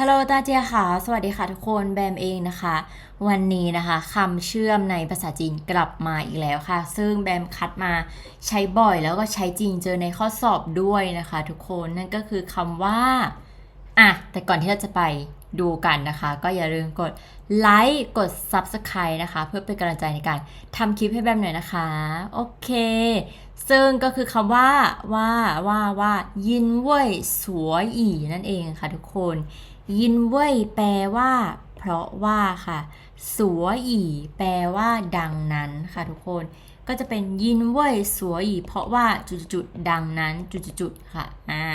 ฮัลโหลตาเจียค่ะ สวัสดีค่ะทุกคนแบมเองนะคะ วันนี้นะคะคำเชื่อมในภาษาจีนกลับมาอีกแล้วค่ะ ซึ่งแบมคัดมาใช้บ่อยแล้วก็ใช้จริงเจอในข้อสอบด้วยนะคะ ทุกคนนั่นก็คือคำว่าอะแต่ก่อนที่เราจะไปดูกันนะคะ ก็อย่าลืมกดไลค์กด Subscribe นะคะ เพื่อเป็นกำลังใจในการทำคลิปให้แบมหน่อยนะคะ โอเค ซึ่งก็คือคำว่าว่าว่าว่ายินเว่ยสวยอีนั่นเองค่ะทุกคน ยินเว่ยแปลว่า เพราะว่าค่ะสัวอีแปลว่าดังนั้นค่ะทุกคน ก็จะเป็นยินเว่ยสัวอีเพราะว่าจุดๆๆดังนั้นจุดๆๆค่ะอ่า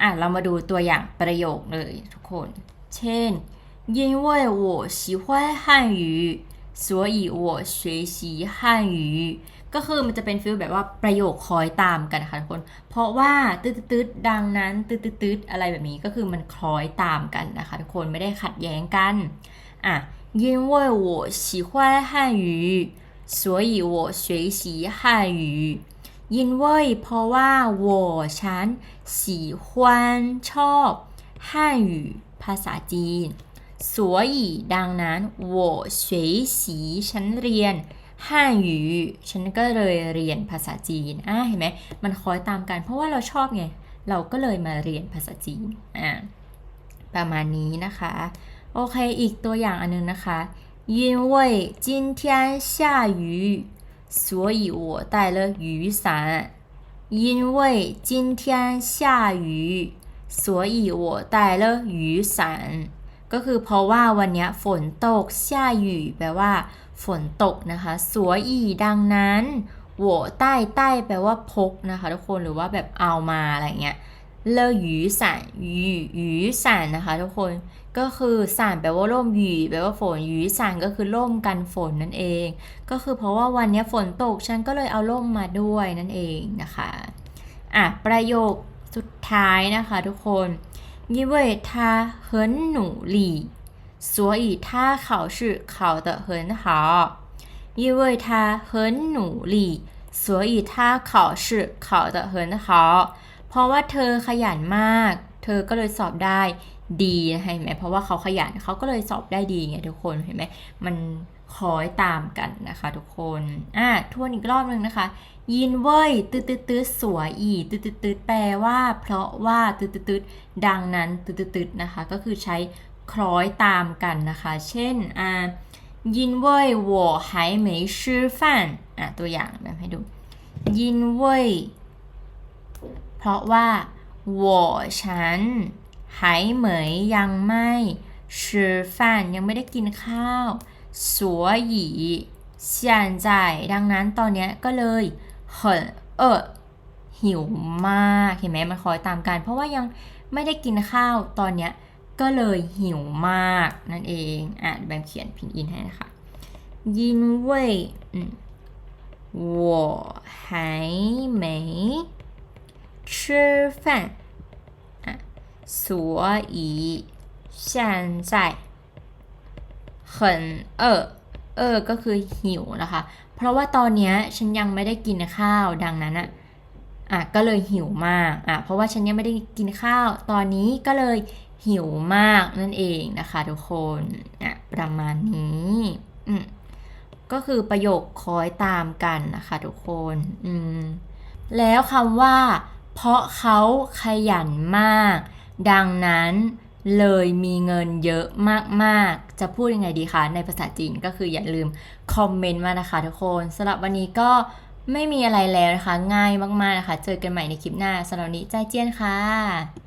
อ่ะ เรามาดูตัวอย่างประโยคเลยทุกคน เช่น因为我喜欢汉语所以我学习汉语 ก็คือมันจะเป็นฟิลแบบว่าประโยคคอยตามกันค่ะทุกคน เพราะว่าตืดตืดๆๆดังนั้นตืดตืดตืดๆๆอะไรแบบนี้ก็คือมันคล้อยตามกันนะคะทุกคนไม่ได้ขัดแย้งกัน อ่ะ因为我喜欢汉语所以我学习汉语ยินเว่ยเพราะว่า我ฉัน喜欢ชอบ汉语ภาษาจีน所以ดังนั้น我学习ฉันเรียน 汉语ฉันก็เลยเรียนภาษาจีนอ่ะเห็นไหมมันคอยตามกัน เพราะว่าเราชอบไง เราก็เลยมาเรียนภาษาจีนอ่ะประมาณนี้นะคะ โอเค อีกตัวอย่างอันนึงนะคะ因为今天下雨所以我带了雨伞因为今天下雨所以我带了雨伞 ก็คือเพราะว่าวันนี้ฝนตกช่อยู่แปลว่า ฝนตกนะคะสวยอีดังนั้นโหวใต้ใต้แปลว่าพกนะคะ ทุกคนหรือว่าแบบเอามาอะไรเงี้ยเลหยูสันหยูหยูสันนะคะ ทุกคนก็คือสันแปลว่าร่มหยูแปลว่าฝนหยูสันก็คือร่มกันฝนนั่นเอง ก็คือเพราะว่าวันนี้ฝนตกฉันก็เลยเอาร่มมาด้วยนั่นเองนะคะอะประโยคสุดท้ายนะคะ ทุกคน 因为他很努力所以他考试考得很好因为他很努力所以他考试考得很好เพราะว่าเธอขยันมาก เธอก็เลยสอบได้ ดีนะคะเห็นไหมเพราะว่าเขาขยันเขาก็เลยสอบได้ดีไงทุกคนเห็นไหมมันคอยตามกันนะคะทุกคนอะทวนอีกรอบหนึ่งนะคะ ยินเว้ยตืดตืดตืดสวยอีตืดตืดตืดแปลว่า เพราะว่าตืดตืดตืดดังนั้นตืดตืดตืดนะคะ ก็คือใช้คล้อยตามกันนะคะ เช่นอ่ายินเว่ยวัวหายไหมยชื่อฟันอะตัวอย่างแบบให้ดู ยินเว่ยเพราะว่าวัวฉัน หายเหมยยังไม่ชื่อฟันยังไม่ได้กินข้าว所以现在ดังนั้นตอนเนี้ยก็เลย很饿หิวมากเห็นไหมมันคอยตามกัน เพราะว่ายังไม่ได้กินข้าวตอนเนี้ยก็เลยหิวมากนั่นเองอ่ะแบมเขียนพินอินให้นะคะ因为嗯我还没吃饭 所以现在很饿เออก็คือหิวนะคะ เพราะว่าตอนเนี้ยฉันยังไม่ได้กินข้าวดังนั้นอ่ะอ่ะก็เลยหิวมากอ่ะเพราะว่าฉันยังไม่ได้กินข้าว ตอนนี้ก็เลยหิวมากนั่นเองนะคะทุกคนอ่ะประมาณนี้อืมก็คือประโยคคอยตามกันนะคะทุกคนอืมแล้วคำว่า เพราะเขาขยันมาก ดังนั้นเลยมีเงินเยอะมากๆ จะพูดยังไงดีคะ ในภาษาจีนก็คืออย่าลืมคอมเมนต์มานะคะทุกคนสำหรับวันนี้ก็ไม่มีอะไรแล้วนะคะ ง่ายมากๆนะคะ เจอกันใหม่ในคลิปหน้าสำหรับนนี้ใจเจี้ยนค่ะ